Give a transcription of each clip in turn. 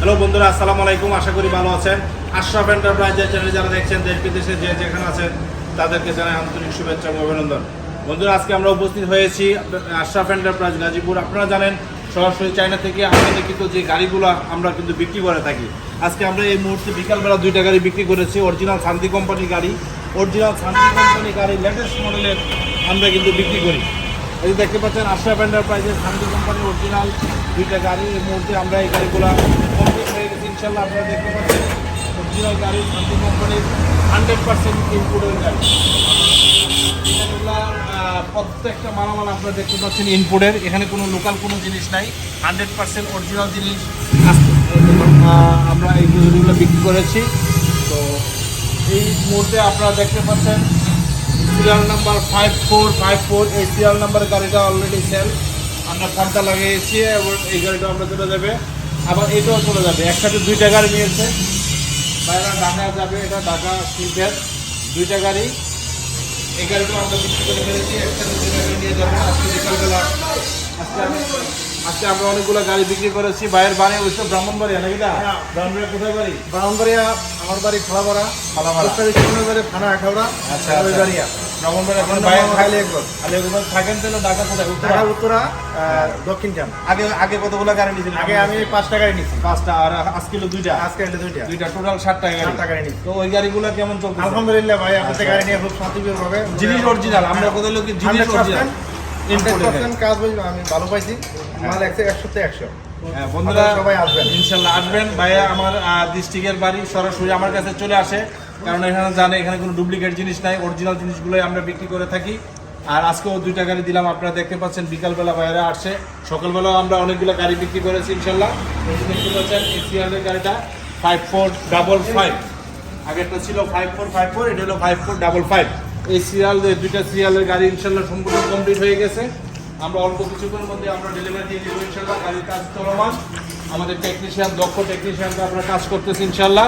Hello বন্ধুরা, আসসালামু আলাইকুম। আশা করি ভালো আছেন। আশরাফ এন্টারপ্রাইজের চ্যানেল যারা দেখছেন, দেশ বিদেশে যে যেখানে আছেন, তাদেরকে জানাই আন্তরিক শুভেচ্ছা এবং অভিনন্দন। বন্ধুরা, আজকে আমরা উপস্থিত হয়েছি আশরাফ এন্টারপ্রাইজ গাজীপুর। আপনারা জানেন, সরাসরি চায়না থেকে আমাদের কিন্তু যে গাড়িগুলো আমরা কিন্তু বিক্রি করে থাকি। আজকে আমরা এই মুহূর্তে বিকালবেলা দুইটা গাড়ি বিক্রি করেছি অরিজিনাল শান্তি কোম্পানি গাড়ি। অরিজিনাল শান্তি কোম্পানি গাড়ি লেটেস্ট মডেলের আমরা কিন্তু বিক্রি করি। এই দেখতে পাচ্ছেন, আশরাফ এন্টারপ্রাইজের শান্তি কোম্পানির অরিজিনাল দুইটা গাড়ি। এই মুহূর্তে আমরা এই গাড়িগুলো কমপ্লিট হয়ে গেছে ইনশাল্লাহ আপনারা দেখতে পাচ্ছেন অরিজিনাল গাড়ি শান্তি কোম্পানির হান্ড্রেড পার্সেন্ট ইনপুটের গাড়ি। প্রত্যেকটা মালামাল আপনারা দেখতে পাচ্ছেন ইনপুটের এখানে কোনো লোকাল কোনো জিনিস নাই হান্ড্রেড পার্সেন্ট অরিজিনাল জিনিস আমরা এই জিনিসগুলো বিক্রি করেছি, তো এই মুহূর্তে আপনারা দেখতে পাচ্ছেন serial number five four five four এই সিরিয়াল নাম্বার গাড়িটা অলরেডি সেল আমরা ফর্মটা লাগিয়েছি এবং এই গাড়িটা আমরা চলে যাবে। আবার এটাও চলে যাবে। একসাথে দুইটা গাড়ি নিয়েছে। বাইরে ঢাকা যাবে এটা, ঢাকা সিটের দুইটা গাড়ি। এই গাড়িটা আমরা বিক্রি করে ফেলেছি। একসাথে দুই গাড়ি নিয়ে যাব। আজকে বিকালবেলা। আজকে আজকে আমরা অনেকগুলো গাড়ি বিক্রি করেছি। বাইরের বাড়ি ওইসব ব্রাহ্মণবাড়িয়া নাকি না হ্যাঁ। ব্রাহ্মণবাড়িয়া কোথায় বাড়ি? ব্রাহ্মণবাড়িয়া আমার বাড়ি খোলাপাড়া খোলাপাড়া। থানা আখাউড়া আচ্ছা, আচ্ছা। বাড়িয়া ক্যাম্প আগে আগে কতগুলো গাড়ি নিয়েছিলেন? আগে আমি পাঁচ টাকায় নিচ্ছি পাঁচটা আর আজকে দুইটা? আজকে দুইটা। দুইটা টোটাল গাড়ি। তো ওই গাড়িগুলো কেমন চলছে আলহামদুলিল্লাহ ভাই আপনাদের আচ্ছা। গাড়ি নিয়ে খুব জিনিস অরিজিনাল আমরা কোথায় লোক জিনিস অরিজিনাল কাজ বলব আমি ভালো পাইছি। মাল একশো একশোতে একশো। হ্যাঁ, বন্ধুরা আপনারা সবাই আসবেন। ইনশাল্লাহ আসবেন। ভাইয়া আমার ডিস্ট্রিক্টের বাড়ি সরাসরি আমার কাছে চলে আসে কারণ এখানে জানে এখানে কোনো ডুপ্লিকেট জিনিস নাই অরিজিনাল জিনিসগুলোই আমরা বিক্রি করে থাকি। আর আজকেও দুইটা গাড়ি দিলাম আপনারা দেখতে পাচ্ছেন বিকালবেলা বাইরে আসছে সকালবেলাও আমরা অনেকগুলো গাড়ি বিক্রি করেছি ইনশাল্লাহ। এই যে দেখতে পাচ্ছেন এসিআরের গাড়িটা ফাইভ ফোর ডাবল ফাইভ আগেরটা ছিল ফাইভ ফোর ফাইভ ফোর এটা হলো ফাইভ ফোর ডাবল ফাইভ এই সিরিয়াল দুইটা সিরিয়ালের গাড়ি ইনশাল্লাহ সম্পূর্ণ কমপ্লিট হয়ে গেছে। আমরা অল্প কিছুক্ষণের মধ্যে আমরা ডেলিভারি দিয়ে দেবো ইনশাল্লাহ, গাড়ির কাজ চলমান। আমাদের টেকনিশিয়ান দক্ষ টেকনিশিয়ানরা আমরা কাজ করতেছি ইনশাল্লাহ।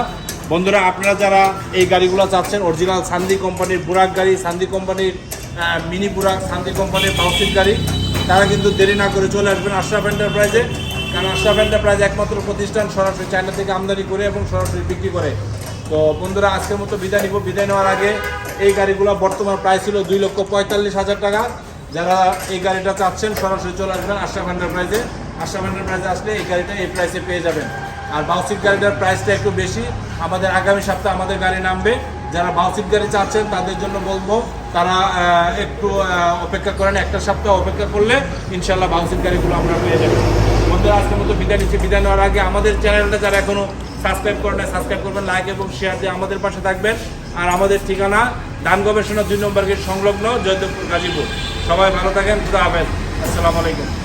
বন্ধুরা, আপনারা যারা এই গাড়িগুলো চাচ্ছেন অরিজিনাল সান্দি কোম্পানির বুরাক গাড়ি সান্দি কোম্পানির মিনি বুরাক সান্দি কোম্পানির বাউসির গাড়ি, তারা কিন্তু দেরি না করে চলে আসবেন আশরাফ এন্টারপ্রাইজে কারণ আশরাফ এন্টারপ্রাইজ একমাত্র প্রতিষ্ঠান সরাসরি চায়না থেকে আমদানি করে এবং সরাসরি বিক্রি করে। তো বন্ধুরা, আজকের মতো বিদায় নিব। বিদায় নেওয়ার আগে এই গাড়িগুলো বর্তমান প্রাইস ছিল দুই লক্ষ পঁয়তাল্লিশ হাজার টাকা। যারা এই গাড়িটা চাচ্ছেন, সরাসরি চলে আসবেন আশরাফ এন্টারপ্রাইজে আশরাফ এন্টারপ্রাইজে আসলে এই গাড়িটা এই প্রাইসে পেয়ে যাবেন। আর বাউসিক গাড়িটার প্রাইসটা একটু বেশি। আমাদের আগামী সপ্তাহে আমাদের গাড়ি নামবে। যারা বাউসিক গাড়ি চাচ্ছেন, তাদের জন্য বলব, তারা একটু অপেক্ষা করেন। একটা সপ্তাহ অপেক্ষা করলে ইনশাল্লাহ বাউসিক গাড়িগুলো আমরা পেয়ে যাবেন। বন্ধুরা, আজকের মতো বিদায় নিচ্ছি। বিদায় নেওয়ার আগে আমাদের চ্যানেলটা যারা এখনও সাবস্ক্রাইব করেন সাবস্ক্রাইব করবেন লাইক এবং শেয়ার দিয়ে আমাদের পাশে থাকবেন। আর আমাদের ঠিকানা ধান গবেষণা দুই নম্বর গেট সংলগ্ন জয়দেবপুর গাজীপুর। সবাই ভালো থাকেন, খুদা হাফেজ। আসসালামু আলাইকুম।